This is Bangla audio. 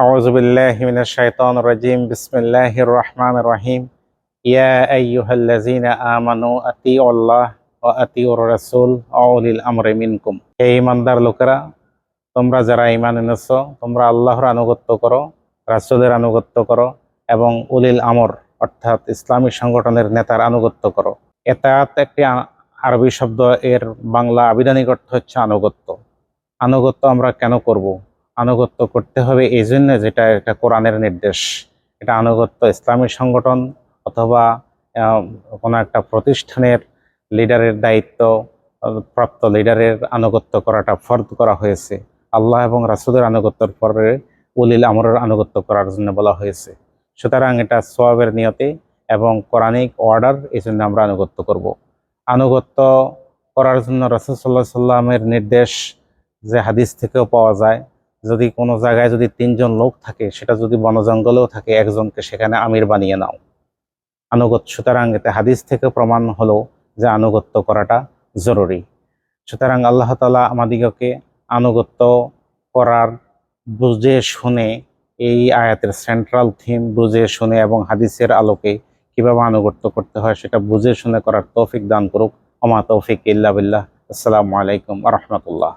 أعوذ بالله من الشيطان الرجيم بسم الله الرحمن الرحيم يا أيها الذين آمنوا أطيعوا الله وأطيعوا الرسول أولي الأمر منكم হে ইমানদার লোকেরা তোমরা যারা ইমান এনেছো তোমরা আল্লাহর আনুগত্য করো রাসূলের আনুগত্য করো এবং উলিল আমর অর্থাৎ ইসলামী সংগঠনের নেতার আনুগত্য করো এতায়াত একটি আ- আরবি শব্দ এর বাংলা আবিধানিক অর্থ হচ্ছে আনুগত্য আনুগত্য আমরা কেন করব আনুগত্য করতে হবে এই জন্য যেটা এটা কোরআনের নির্দেশ, এটা আনুগত্য ইসলামী সংগঠন অথবা কোনো একটা প্রতিষ্ঠানের লিডারের দায়িত্ব, প্রাপ্ত লিডারের আনুগত্য করাটা ফরদ করা হয়েছে। আল্লাহ এবং রাসুলের আনুগত্যের পরে উলিল আমরের আনুগত্য করার জন্য বলা হয়েছে। সুতরাং এটা সোয়াবের নিয়তে এবং কোরআনিক অর্ডার এই জন্য আমরা আনুগত্য করব। আনুগত্য করার জন্য রাসুল সাল্লাহ সাল্লামের নির্দেশ যে হাদিস থেকেও পাওয়া যায় যদি কোনো জায়গায় যদি তিনজন লোক থাকে, সেটা যদি বন জঙ্গলেও থাকে, একজনকে সেখানে আমির বানিয়ে নাও। আনুগত্য, সুতরাং এতে হাদিস থেকে প্রমাণ হলো যে আনুগত্য করাটা জরুরি। সুতরাং আল্লাহ তালা আমাদিগকে আনুগত্য করার বুঝে শুনে এই আয়াতের সেন্ট্রাল থিম বুঝে শুনে এবং হাদিসের আলোকে কীভাবে আনুগত্য করতে হয় সেটা বুঝে শুনে করার তৌফিক দান করুক। অমা তৌফিক ইল্লা বিল্লাহ। আসসালামু আলাইকুম রহমতুল্লাহ।